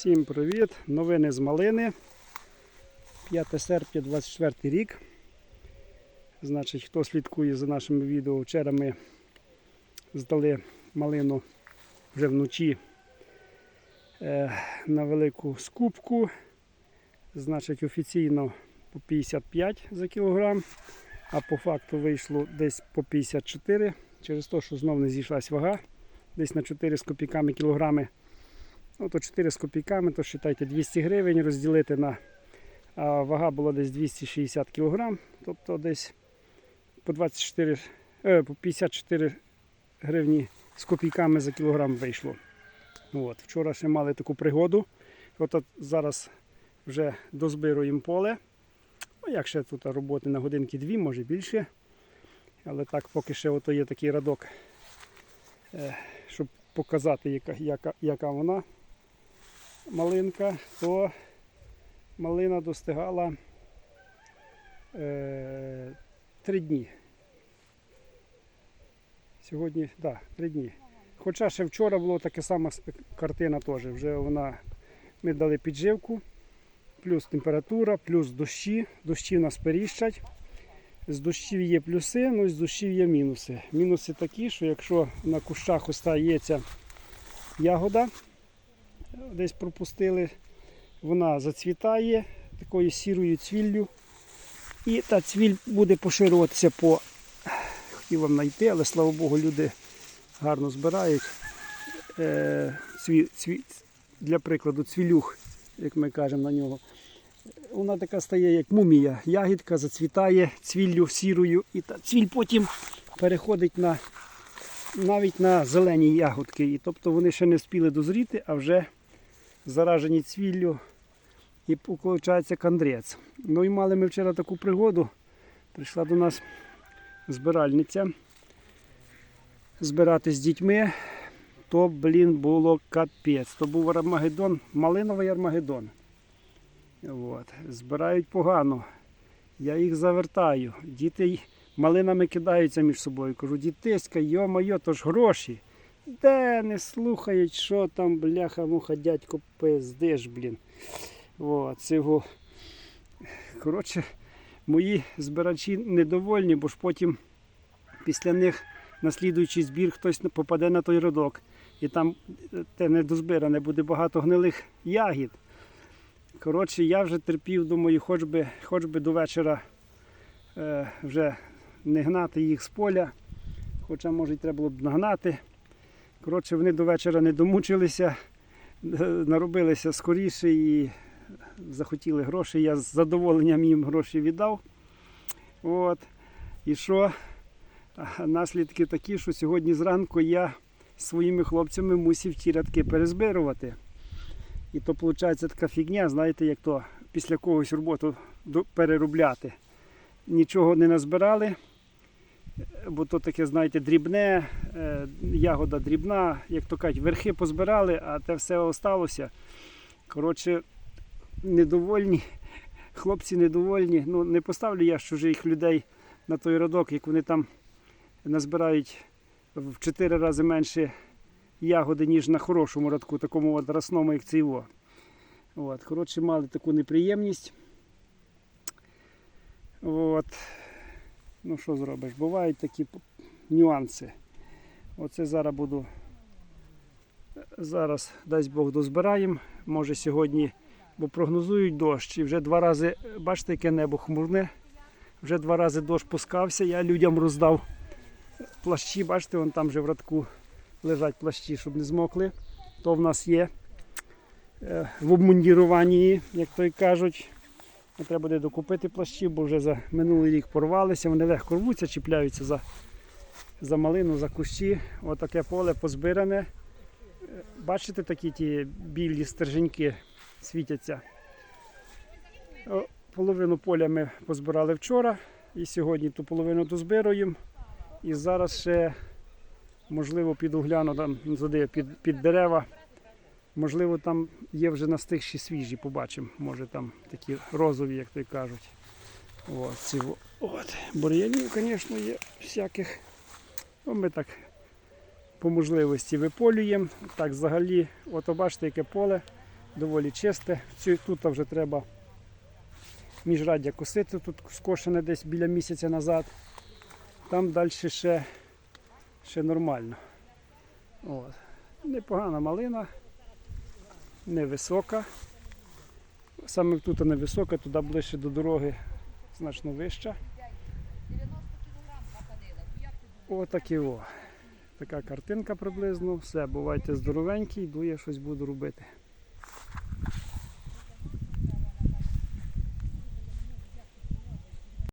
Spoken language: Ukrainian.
Всім привіт! Новини з малини. 5 серпня 24 рік. Значить, хто слідкує за нашими відео, вчора ми здали малину вже вночі е, на велику скупку. Значить, офіційно по 55 за кілограм, а по факту вийшло десь по 54 через те, що знов не зійшлась вага. Десь на 4 з копійками кілограми. Ну, то 4 з копійками, то вважайте 200 гривень розділити на а вага була десь 260 кг, тобто десь по 24, е, по 54 гривні з копійками за кілограм вийшло. От. Вчора ще мали таку пригоду. От, от зараз вже дозбируємо поле. Ну, як ще тут роботи на годинки дві, може більше. Але так поки ще ото є такий радок, е, щоб показати, яка, яка, яка вона малинка, то малина достигала е, три дні. Сьогодні, так, да, три дні. Хоча ще вчора була така сама картина теж. Вже вона, ми дали підживку, плюс температура, плюс дощі. Дощі нас періщать. З дощів є плюси, ну і з дощів є мінуси. Мінуси такі, що якщо на кущах остається ягода, десь пропустили, вона зацвітає такою сірою цвіллю. І та цвіль буде поширюватися по. Хотів вам знайти, але слава Богу, люди гарно збирають. Е, цві, цві, для прикладу, цвілюх, як ми кажемо на нього. Вона така стає, як мумія. Ягідка зацвітає цвіллю сірою, і та цвіль потім переходить на навіть на зелені ягодки. І тобто вони ще не встигли дозріти, а вже заражені цвіллю і виходить кандрець. Ну і мали ми вчора таку пригоду. Прийшла до нас збиральниця збирати з дітьми. То, блін, було капець. То був Армагеддон, малиновий Армагеддон. От. Збирають погано. Я їх завертаю. Діти малинами кидаються між собою. Кажу, дітиська, йо-моє, то ж гроші. Де не слухають, що там, бляха, муха, дядько пиздиш, блін. От, цього. Коротше, мої збирачі недовольні, бо ж потім після них на слідуючий збір хтось попаде на той родок. І там е, те недозбиране буде багато гнилих ягід. Коротше, я вже терпів, думаю, хоч би, хоч би до вечора е, вже не гнати їх з поля. Хоча, може, й треба було б нагнати. Коротше, вони до вечора не домучилися, е, наробилися скоріше і захотіли гроші. Я з задоволенням їм гроші віддав. От. І що? Наслідки такі, що сьогодні зранку я своїми хлопцями мусив ті рядки перезбирувати. І то виходить така фігня, знаєте, як то після когось роботу переробляти. Нічого не назбирали, бо то таке, знаєте, дрібне, е, ягода дрібна, як то кажуть, верхи позбирали, а те все осталося. Коротше, недовольні, хлопці недовольні. Ну, не поставлю я чужих людей на той родок, як вони там назбирають в 4 рази менше ягоди, ніж на хорошому радку, такому от як цей. во. От. Коротше, мали таку неприємність. От. Ну що зробиш? Бувають такі нюанси. Оце зараз буду. Зараз, дасть Бог, дозбираємо. Може сьогодні, бо прогнозують дощ. І вже два рази, бачите, яке небо хмурне. Вже два рази дощ пускався, я людям роздав плащі, бачите, вон там вже в радку лежать плащі, щоб не змокли. То в нас є е, в обмундіруванні, як то й кажуть. Треба буде докупити плащі, бо вже за минулий рік порвалися, вони легко рвуться, чіпляються за, за малину, за кущі. Отаке поле позбиране. Е, Бачите, такі ті білі стерженьки світяться. Половину поля ми позбирали вчора і сьогодні ту половину дозбируємо. І зараз ще, можливо, піду гляну там туди під, під дерева. Можливо, там є вже настигші свіжі, побачимо. Може там такі розові, як то й кажуть. От, ці, от. Бур'янів, звісно, є всяких. Ну, ми так по можливості виполюємо. Так, взагалі, от бачите, яке поле. доволі чисте. Тут вже треба міжраддя косити, тут скошене десь біля місяця назад. Там далі ще, ще нормально. От. Непогана малина, невисока. Саме тут невисока, туди ближче до дороги значно вища. 90 кілограм хапанила. Як ти думаєш? Отакі о. Така картинка приблизно. Все, бувайте здоровенькі, йду я щось буду робити.